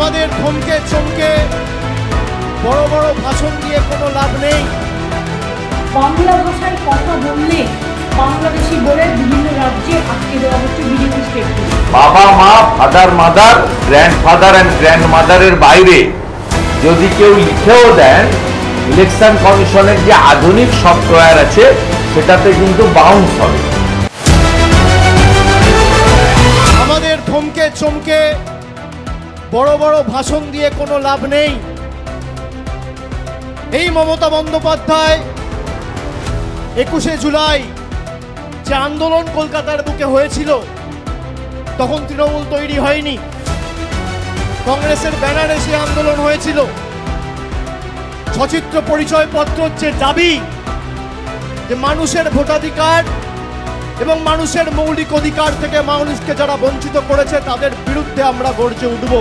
ধমকে চমকে বড় বড় ভাষণ দিয়ে কোনো লাভ নেই। বাংলা ভাষায় কথা বললে বাংলাদেশি বলে বিভিন্ন রাজ্যে আটকে দেওয়া হচ্ছে বিজেপি স্টেটকে বাবা মা father mother grandfather and grand মাদারের বাইরে যদি কেউ লিখেও দেন ইলেকশন কমিশনের যে আধুনিক সফটওয়্যার আছে সেটাতে কিন্তু বাউন্স হবে। আমাদের ধমকে চমকে বড় বড় ভাষণ দিয়ে কোনো লাভ নেই। এই মমতা বন্দ্যোপাধ্যায়, একুশে জুলাই যে আন্দোলন কলকাতার বুকে হয়েছিল, তখন তৃণমূল তৈরি হয়নি। কংগ্রেসের ব্যানারে সে আন্দোলন হয়েছিল, সচিত্র পরিচয়পত্রর যে দাবি যে মানুষের ভোটাধিকার এবং মানুষের মৌলিক অধিকার থেকে মানুষকে যারা বঞ্চিত করেছে, তাদের বিরুদ্ধে আমরা গর্জে উঠব।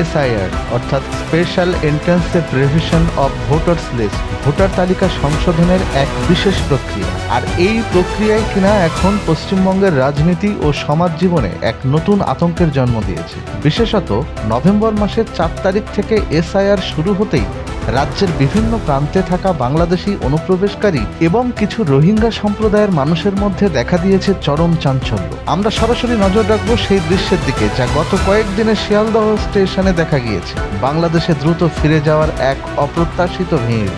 এসআইআর, অর্থাৎ special intensive revision of voters list voter তালিকা সংশোধনের এক বিশেষ প্রক্রিয়া। আর এই প্রক্রিয়ায় কিনা এখন পশ্চিমবঙ্গের রাজনীতি ও সমাজ জীবনে এক নতুন আতঙ্কের জন্ম দিয়েছে। বিশেষত নভেম্বর মাসের চার তারিখ থেকে এসআইআর শুরু হতেই রাজ্যের বিভিন্ন প্রান্তে থাকা বাংলাদেশি অনুপ্রবেশকারী এবং কিছু রোহিঙ্গা সম্প্রদায়ের মানুষের মধ্যে দেখা দিয়েছে চরম চাঞ্চল্য। আমরা সরাসরি নজর রাখব সেই দৃশ্যের দিকে, যা গত কয়েকদিনে শিয়ালদহ স্টেশনে দেখা গিয়েছে। বাংলাদেশে দ্রুত ফিরে যাওয়ার এক অপ্রত্যাশিত ভিড়।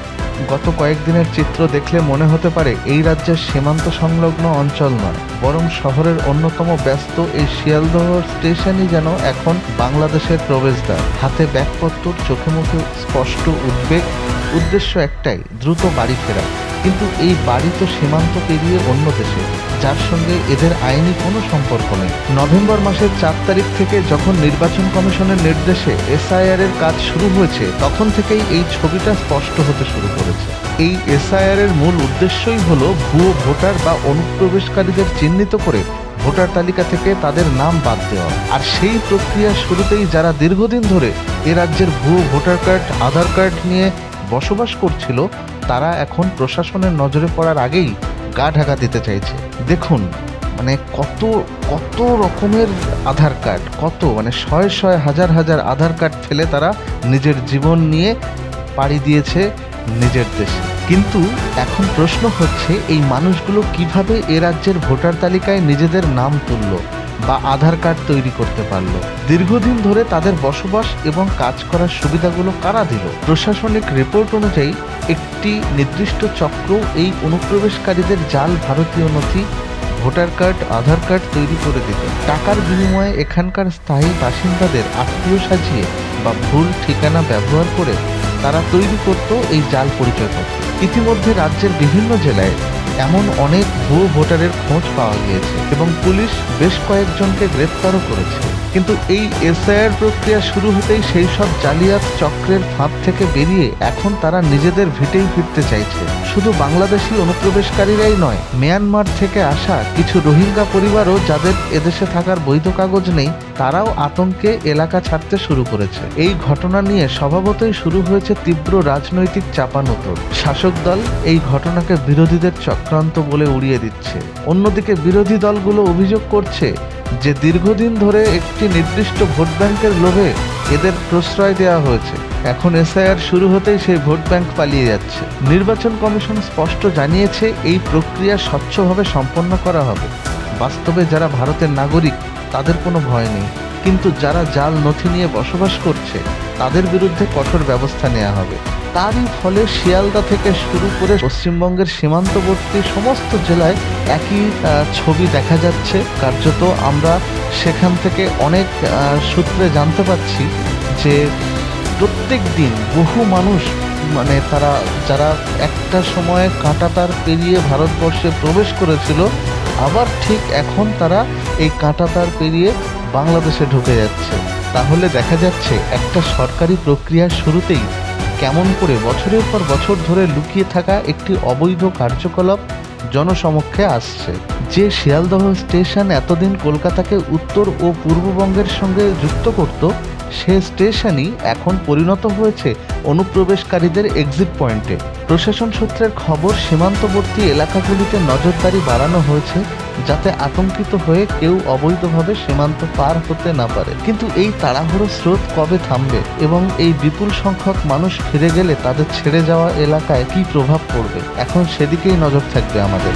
গত কয়েকদিনের চিত্র দেখলে মনে হতে পারে এই রাজ্যের সীমান্ত সংলগ্ন অঞ্চল নয়, বরং শহরের অন্যতম ব্যস্ত এই শিয়ালদহ স্টেশনই যেন এখন বাংলাদেশের প্রবেশদ্বার। হাতে ব্যাগপত্র, চোখে মুখে স্পষ্ট উদ্বেগ, উদ্দেশ্য একটাই, দ্রুত বাড়ি ফেরা। কিন্তু এই বাড়ি তো সীমান্ত পেরিয়ে অন্য দেশে, যার সঙ্গে এদের আইনি কোনো সম্পর্ক নেই। নভেম্বর মাসের চার তারিখ থেকে যখন নির্বাচন কমিশনের নির্দেশে এসআইআর এর কাজ শুরু হয়েছে, তখন থেকেই এই ছবিটা স্পষ্ট হতে শুরু করেছে। এই এসআইআর এর মূল উদ্দেশ্যই হলো ভুয়ো ভোটার বা অনুপ্রবেশকারীদের চিহ্নিত করে ভোটার তালিকা থেকে তাদের নাম বাদ দেওয়া। আর সেই প্রক্রিয়া শুরুতেই যারা দীর্ঘদিন ধরে এ রাজ্যের ভুয়ো ভোটার কার্ড, আধার কার্ড নিয়ে বসবাস করছিল তারা এখন প্রশাসনের নজরে পড়ার আগেই গা ঢাকা দিতে চাইছে। দেখুন মানে কত কত রকমের আধার কার্ড, কত মানে শয়ে শয়ে হাজার হাজার আধার কার্ড ফেলে তারা নিজের জীবন নিয়ে পাড়ি দিয়েছে নিজের দেশে। কিন্তু এখন প্রশ্ন হচ্ছে, এই মানুষগুলো কীভাবে এ রাজ্যের ভোটার তালিকায় নিজেদের নাম তুললো? বা আধার কার্ড তৈরি করতে পারল। দীর্ঘদিন ধরে তাদের বসবাস এবং কাজ করার সুবিধাগুলো কারা দিল? প্রশাসনিক রিপোর্ট অনুযায়ী, একটি নির্দিষ্ট চক্র এই অনুপ্রবেশকারীদের জাল ভারতীয় নথি, ভোটার কার্ড, আধার কার্ড তৈরি করে দিত টাকার বিনিময়ে এখানকার স্থায়ী বাসিন্দাদের আত্মীয় সাজিয়ে বা ভুল ঠিকানা ব্যবহার করে তারা তৈরি করত এই জাল পরিচয়পত্র। ইতিমধ্যে রাজ্যের বিভিন্ন জেলায় এমন অনেক ভুয়ো ভোটারের খোঁজ পাওয়া গিয়েছে এবং পুলিশ বেশ কয়েকজনকে গ্রেপ্তারও করেছে। কিন্তু এই এসআইআর প্রক্রিয়া শুরু হতেই সেই সব জালিয়াত চক্রের ফাঁদ থেকে বেরিয়ে এখন তারা নিজেদের ভিটেই ফিরতে চাইছে। শুধু বাংলাদেশি অনুপ্রবেশকারীরাই নয়, মিয়ানমার থেকে আসা কিছু রোহিঙ্গা পরিবারও যাদের এদেশে থাকার বৈধ কাগজ নেই, তারাও আতঙ্কে এলাকা ছাড়তে শুরু করেছে। এই ঘটনা নিয়ে স্বভাবতই শুরু হয়েছে তীব্র রাজনৈতিক চাপানোতর। শাসক দল এই ঘটনাকে বিরোধীদের চক্রান্ত বলে উড়িয়ে দিচ্ছে। অন্যদিকে বিরোধী দলগুলো অভিযোগ করছে যে দীর্ঘদিন ধরে একটি নির্দিষ্ট ভোট ব্যাংকের লোভে এদের প্রশ্রয় দেওয়া হয়েছে। এখন এসআইআর শুরু হতেই সেই ভোট ব্যাংক পালিয়ে যাচ্ছে। নির্বাচন কমিশন স্পষ্ট জানিয়েছে, এই প্রক্রিয়া স্বচ্ছভাবে সম্পন্ন করা হবে। বাস্তবে যারা ভারতের নাগরিক, তাদের কোনো ভয় নেই। কিন্তু যারা জাল নথি নিয়ে বসবাস করছে তাদের বিরুদ্ধে কঠোর ব্যবস্থা নেওয়া হবে। তারই ফলে শিয়ালদা থেকে শুরু করে পশ্চিমবঙ্গের সীমান্তবর্তী সমস্ত জেলায় একই ছবি দেখা যাচ্ছে। কার্যত আমরা সেখান থেকে অনেক সূত্রে জানতে পারছি যে প্রত্যেক দিন বহু মানুষ মানে তারা, যারা একটা সময়ে কাঁটাতার পেরিয়ে ভারতবর্ষে প্রবেশ করেছিল, আবার ঠিক এখন তারা এই কাঁটাতার পেরিয়ে বাংলাদেশে ঢুকে যাচ্ছে। তাহলে দেখা যাচ্ছে একটা সরকারি প্রক্রিয়ার শুরুতেই কেমন করে বছরের পর বছর ধরে লুকিয়ে থাকা একটি অবৈধ কার্যকলাপ জনসমক্ষে আসছে। যে শিয়ালদহ স্টেশন এতদিন কলকাতাকে উত্তর ও পূর্ববঙ্গের সঙ্গে যুক্ত করত, সে স্টেশনই এখন পরিণত হয়েছে অনুপ্রবেশকারীদের এক্সিট পয়েন্টে প্রশাসন সূত্রের খবর, সীমান্তবর্তী এলাকাগুলিতে নজরদারি বাড়ানো হয়েছে। যাতে আতঙ্কিত হয়ে কেউ অবৈধভাবে সীমান্ত পার হতে না পারে। কিন্তু এই তাড়াহুড়ো স্রোত কবে থামবে এবং এই বিপুল সংখ্যক মানুষ ফিরে গেলে তাদের ছেড়ে যাওয়া এলাকায় কি প্রভাব পড়বে? এখন সেদিকেই নজর থাকবে আমাদের।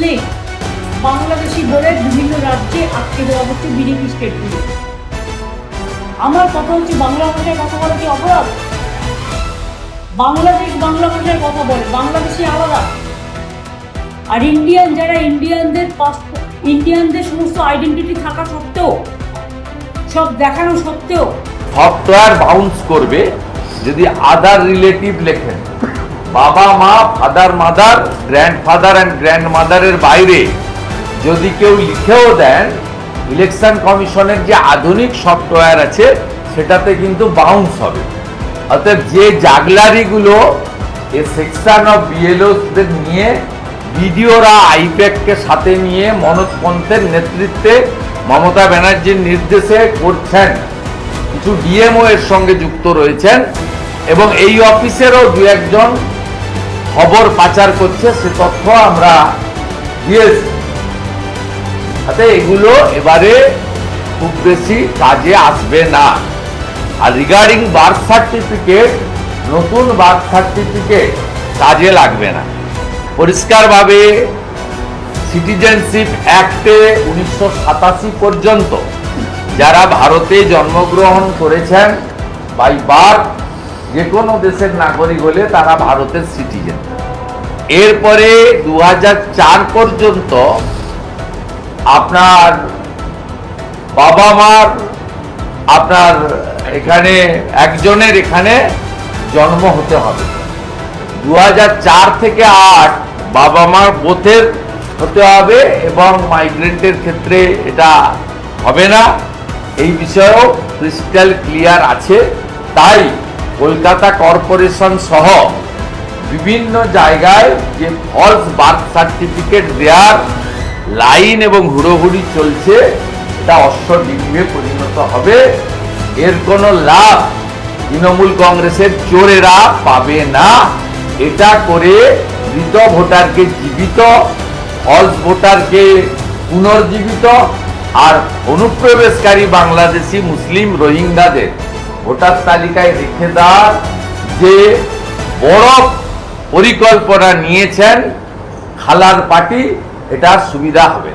কথা বাংলাদেশি বলে বিভিন্ন রাজ্যে আটকে দেওয়া হচ্ছে বিজেপি স্টেটগুলো আমার কথা হচ্ছে বাংলা ভাষায় কথা বলা কি অপরাধ? বাংলাদেশ বাংলা ভাষায় কথা বলে, বাংলাদেশি আলাদা। আর ইন্ডিয়ান যারা ইন্ডিয়ানদের ইন্ডিয়ানদের সমস্ত আইডেন্টিটি থাকা সত্ত্বেও, সব দেখানো সত্ত্বেও সফটওয়্যার বাউন্স করবে যদি আদার রিলেটিভ লেখেন। বাবা, মা father mother grandfather and grand মাদারের বাইরে। যদি কেউ লিখেও দেন ইলেকশন কমিশনের যে আধুনিক সফটওয়্যার আছে, সেটাতে কিন্তু বাউন্স হবে। অর্থাৎ যে জাগলারিগুলো এ সেকশন অফ বিএলওদের নিয়ে বিডিওরা আইপ্যাককে সাথে নিয়ে মনোজ পন্থের নেতৃত্বে মমতা ব্যানার্জির নির্দেশে করছেন। কিছু ডিএমও এর সঙ্গে যুক্ত রয়েছেন এবং এই অফিসেরও দু একজন খবর পাচার করছে, সে তথ্য আমরা দিয়েছি। তাতে এগুলো এবারে খুব বেশি কাজে আসবে না। আর রিগার্ডিং বার্থ সার্টিফিকেট নতুন বার্থ সার্টিফিকেট কাজে লাগবে না। পরিষ্কারভাবে সিটিজেনশিপ অ্যাক্টে উনিশশো সাতাশি পর্যন্ত যারা ভারতে জন্মগ্রহণ করেছেন বাই বার্থ যে কোনো দেশের নাগরিক হলে তারা ভারতের সিটিজেন এরপরে দু চার পর্যন্ত আপনার বাবা মার, আপনার এখানে একজনের এখানে জন্ম হতে হবে। দু থেকে আট বাবা মার বোথের হতে হবে এবং মাইগ্রেন্টের ক্ষেত্রে এটা হবে না। এই বিষয়েও ক্রিস্টাল ক্লিয়ার আছে। তাই কলকাতা কর্পোরেশন সহ বিভিন্ন জায়গায় যে ফলস বার্থ সার্টিফিকেট দেওয়ার লাইন এবং হুড়োহুড়ি চলছে এটা অশ্ব ডিঙ্গে পরিণত হবে। এর কোনো লাভ তৃণমূল কংগ্রেসের চোরেরা পাবে না। এটা করে মৃত ভোটারকে জীবিত ফলস ভোটারকে পুনর্জীবিত আর অনুপ্রবেশকারী বাংলাদেশি মুসলিম রোহিঙ্গাদের ভোটার তালিকায় রেখে দেওয়ার যে বড় পরিকল্পনা নিয়েছেন খালার পার্টি এটার সুবিধা হবে